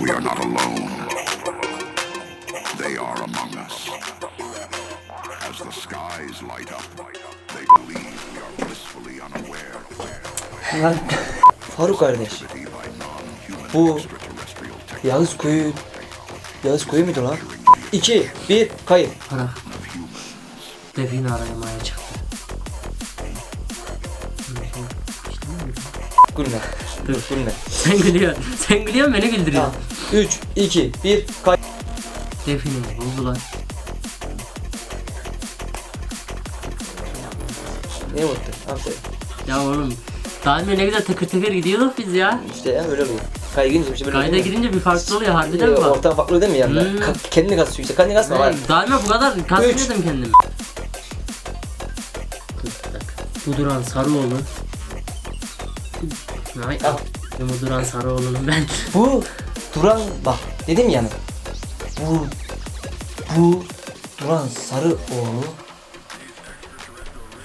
We are not alone. They are among us. As the skies light up, they believe we are blissfully unaware. Lan Faruk kardeş. Bu Yağız Koyu Yağız Koyu muydu lan? 2 1 kayıt. Bırak. Defini aramaya çıktı. Gülme. Dur gülme. Sen gülüyorsun. Sen gülüyorsun beni güldürüyorsun. 3 2 1 kayıt. Defini buldular. Ne mutlu. Aferin. Ya oğlum. Daha önce ne güzel tıkır tıkır gidiyorduk biz ya. İşte ya böyle oluyor. Kayda girince bir şey böyle Kayda oluyor. girince bir farklı oluyor harbiden mi bak? Ortam farklı değil mi yanında? Hmm. Ka- kendini kasıyor işte. Kendini kasma var. Hey, Daima bu kadar kasmıyordum kendimi. Bu duran Sarıoğlu. Ay, Al. Bu duran Sarıoğlu'nun ben. Bu Duran bak dedim yani. Bu bu Duran Sarıoğlu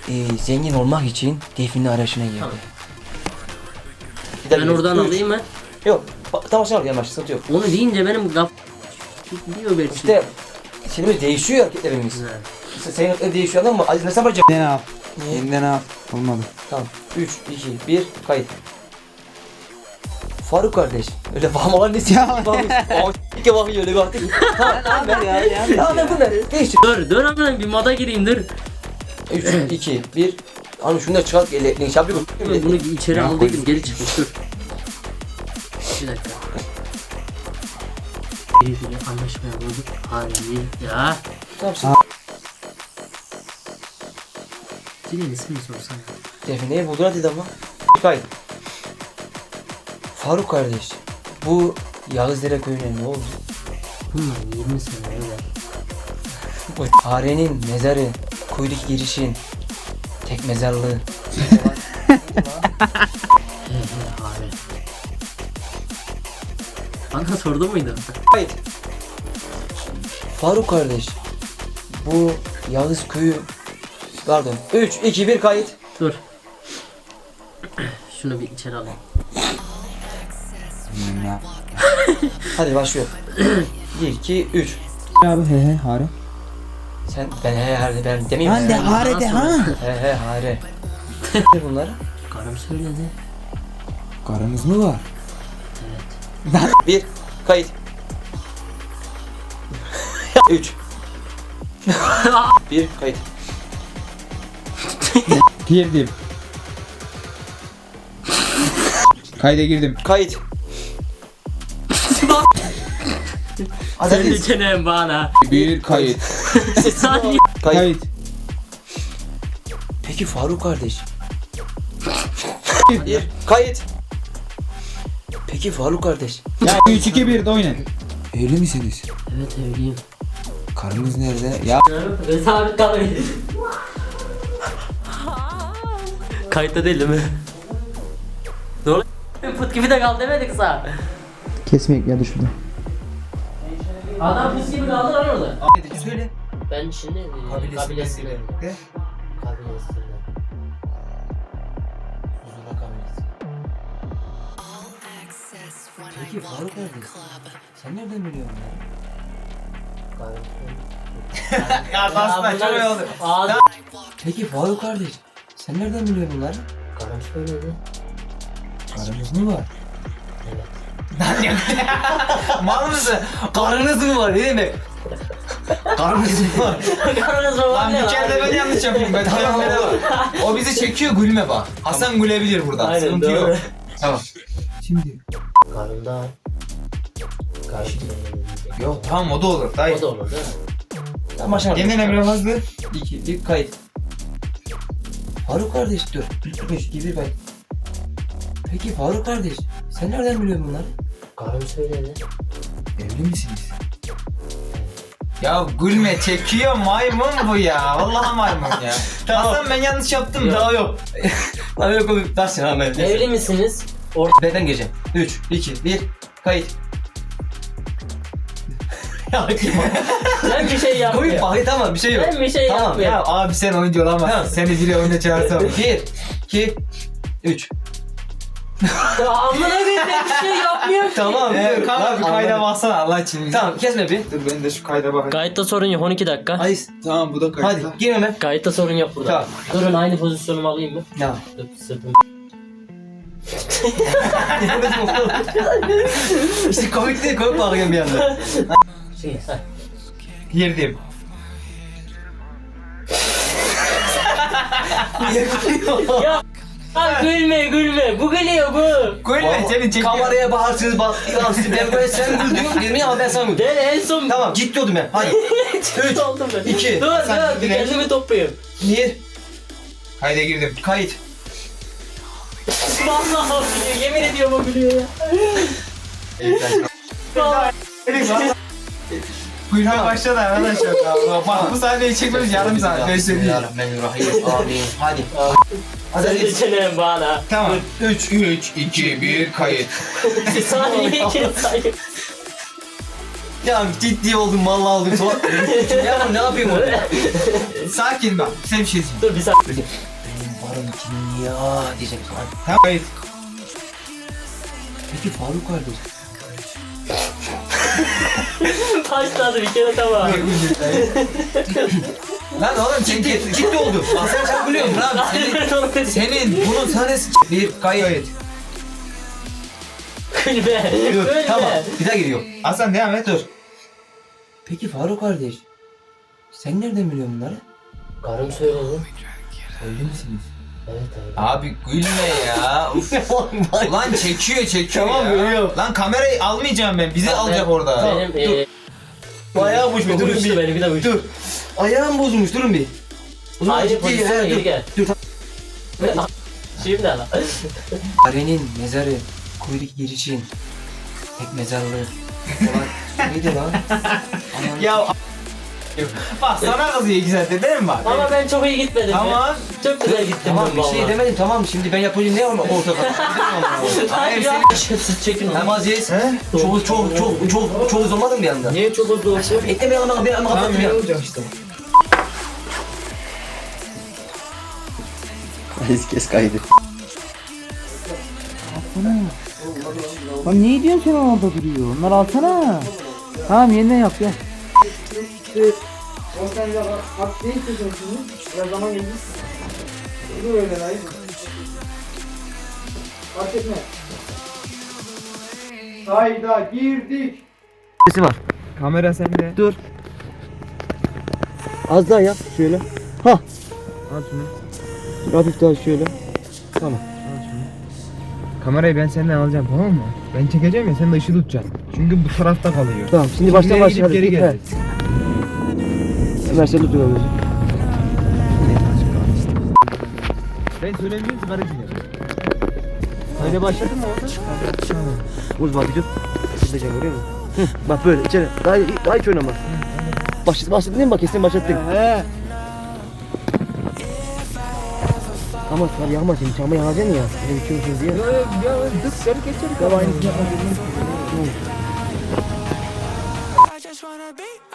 e, zengin olmak için define arayışına girdi. Tamam. Bir dakika, Ben oradan üç. alayım mı? Yok. Tamam sen al yanlış sıkıntı yok. Onu deyince benim kaf... Diyor belki. İşte şimdi değişiyor hareketlerimiz. Güzel. İşte senin hareketler değişiyor anladın mı? Aziz ne yapacak? Yeniden al. Yeniden al. Olmadı. Tamam. 3, 2, 1, kayıt. Faruk kardeş. Öyle bağırmalar nesi? Ya. Kez bakıyor öyle bir baktı. Tamam tamam ben ya. Tamam ben bunlar. Değiştir. Dur dur amına bir moda gireyim dur. 3, 2, 1. Hani şunu da çıkart elektriğini şapyı Dur, Bunu içeri aldıydım geri çıkmış dur. Bir dakika. Biri biri anlaşmaya bulduk. Hayır ya. Tamam sen. Dilin ismini sorsana. Defineyi buldular dedi ama. Kayıt. Faruk kardeş. Bu Yağızdere köyüne ne oldu? Bunlar 20 sene evvel. Bu farenin mezarı, kuyruk girişin, tek mezarlığı. He he abi. Bana sordu muydu? Faruk kardeş. Bu Yağız köyü Pardon. 3, 2, 1 kayıt. Dur. Şunu bir içeri alayım. Ya. Hadi başlıyor. 1, 2, 3. Abi he he hare. Sen ben he he ben demeyeyim. Lan de he. hare de ha. He he hare. Ne bunlar? Karım söyledi. Karınız mı var? 1 kayıt. 3 1 kayıt. Girdim. Kayda girdim. Kayıt. Hadi Sen de hadi. çenem bana. Bir kayıt. Saniye. Kayıt. Kayıt. Peki Faruk kardeş. Bir kayıt. Peki Faruk kardeş. Ya 3 2 1 de oynayın. Evli misiniz? Evet evliyim. Karınız nerede? Ya Ve sabit kalıyor. Kayıtta değil değil mi? Ne oluyor? Put gibi de kal demedik sana. kesmek ya şurada. Adam pus gibi kaldı lan orada. Söyle. Ben şimdi e, kabilesinden. Kabilesinden. Peki Faruk kardeş. Sen nereden biliyorsun ya? Ya aslında çok iyi oldu. Ağzı. Peki Faruk kardeş. Sen nereden biliyorsun bunları? Karım söyledi. Karınız mı var? Evet. Mal mısın? Karınız mı var? Ne demek? Karınız mı var? Karınız mı var Lan ne bir kere de ben yanlış yapayım. Ben tamam O bizi çekiyor gülme bak. Hasan gülebilir burada. Aynen Sıkıntı doğru. yok. Tamam. Şimdi Karımda. Karım söyledi. Yok tamam o da olur. Dayı. O da olur değil mi? Tamam başla. Yeniden Emre hızlı. 2, 1 kayıt. Faruk kardeş dur. 5, 2, 1 kayıt. Peki Faruk kardeş. Sen nereden biliyorsun bunları? Karım söyledi. evli misiniz? Ya gülme çekiyor maymun bu ya. Vallahi maymun ya. Hasan ben yanlış yaptım. Yok. Daha yok. Lan yok oğlum. Dersin ha ben. Evli misiniz? B'den gireceğim. 3, 2, 1 kayıt. Ben bir şey yapmıyorum. bakayım tamam bir şey yok. Ben bir şey Tamam, yapmıyorum. Ya abi sen oyuncu olamazsın. Seni biri oyuna çağırsam. 1, 2, 3. Ya amına koyayım ben bir şey yapmıyorum Tamam. Ee, dur. kanka Lan, bir kayda anladım. baksana Allah için. Tamam kesme bir. Dur ben de şu kayda bakayım. Kayıtta sorun yok 12 dakika. Ayız. Tamam bu da kayıtta. Hadi gir hemen. Kayıtta sorun yok burada. Tamam. Durun aynı pozisyonumu alayım mı? Ya. Dur sırtım. işte komik değil komik bakıyorum bir anda. Şey. Girdim. ya Abi gülme gülme. Bu gülüyor bu. Gülme seni çekiyor. Kameraya bağırsınız bak. Ya siz ben böyle sen güldün demin ama ben sana güldüm. Ben en son... Tamam ciddi oldum ben. Hadi. Üç oldum ben. iki, Dur sen dur bir direkt- kendimi toplayayım. Bir. Kayda girdim. Kayıt. Vallahi o gülüyor. Yemin ediyorum o gülüyor ya. Gülme başladı arkadaşlar. Bak, Bak bu sahneyi çekmemiz yarım saat. Ben söyleyeyim. Bismillahirrahmanirrahim. Amin. Hadi. Sen de bana. Tamam. 3, 3, 2, 1 kayıt. Saniye iki sayı. Ya ciddi oldum vallahi oldum. Sonra- ya ne yapayım orada? Sakin bak. Sen bir şey diyeyim. Dur bir saniye. Benim varım kimin ya diyecek. Hadi. Tamam kayıt. Peki Faruk kardeş. Başladı bir kere tamam. Lan oğlum Ciddi, ciddi. ciddi oldum. Bak sen çok gülüyorsun lan. Senin, senin bunun sahnesi bir kayıt. Gülme. Dur Gülme. tamam bir daha giriyor. Hasan devam et dur. Peki Faruk kardeş. Sen nereden biliyorsun bunları? Karım söyledi. Öyle misiniz? Evet evet. Abi gülme ya. Uf. Ulan çekiyor çekiyor Tamam, ya. görüyorum. Lan kamerayı almayacağım ben. Bizi alacak orada. Benim eee... Ayağım uçmuş durun Durmuştu bir. beni bir de uç. Dur. Ayağım bozulmuş durun bir. O zaman Aynı ciddi- he, geri dur. gel. Dur tamam. Şimdi lan. Karenin mezarı kuyruk girişin tek mezarlığı olan neydi lan? Aman. Ya Bak sana kızıyor iki saattir değil mi bak? Ama ben çok iyi gitmedim. Tamam. Ya. Çok güzel gittim Tamam ben bir şey vallahi. demedim tamam şimdi ben yapınca ne olma orta kat. Hayır ya. Siz çekin Hem onu. Aziz çok çok çok çok çok uzamadım bir anda. Niye çok hızlı olsun? Ekleme ama ben ama kapattım ya. olacak işte. Aziz kes kaydı. Lan niye diyorsun sen orada duruyor? Onları alsana. Tamam yeniden yap gel. Sesi var. Kamera sende. Dur. Az daha yap şöyle. Ha. Al şunu. Dur, hafif daha şöyle. Kamerayı ben senden alacağım tamam mı? Ben çekeceğim ya sen de ışığı tutacaksın. Çünkü bu tarafta kalıyor. Tamam şimdi baştan gidip başlayalım. Geri geleceğiz. Ömer sen tut Ömer. Ben söylemiyorum sigara içmiyorum. Kayda başladın mı orada? Uz bak bir dur. Gideceğim musun? Hı, bak böyle içeri. Daha, daha hiç oynama. Başladın, başladın değil mi? Bak kesin başlattın. He. Ama sar yağma şimdi çamı yanacaksın ya. Öyle bir şey olsun diye. Ya ya dur geri geçelim. Ya aynısını yapalım. I just wanna be.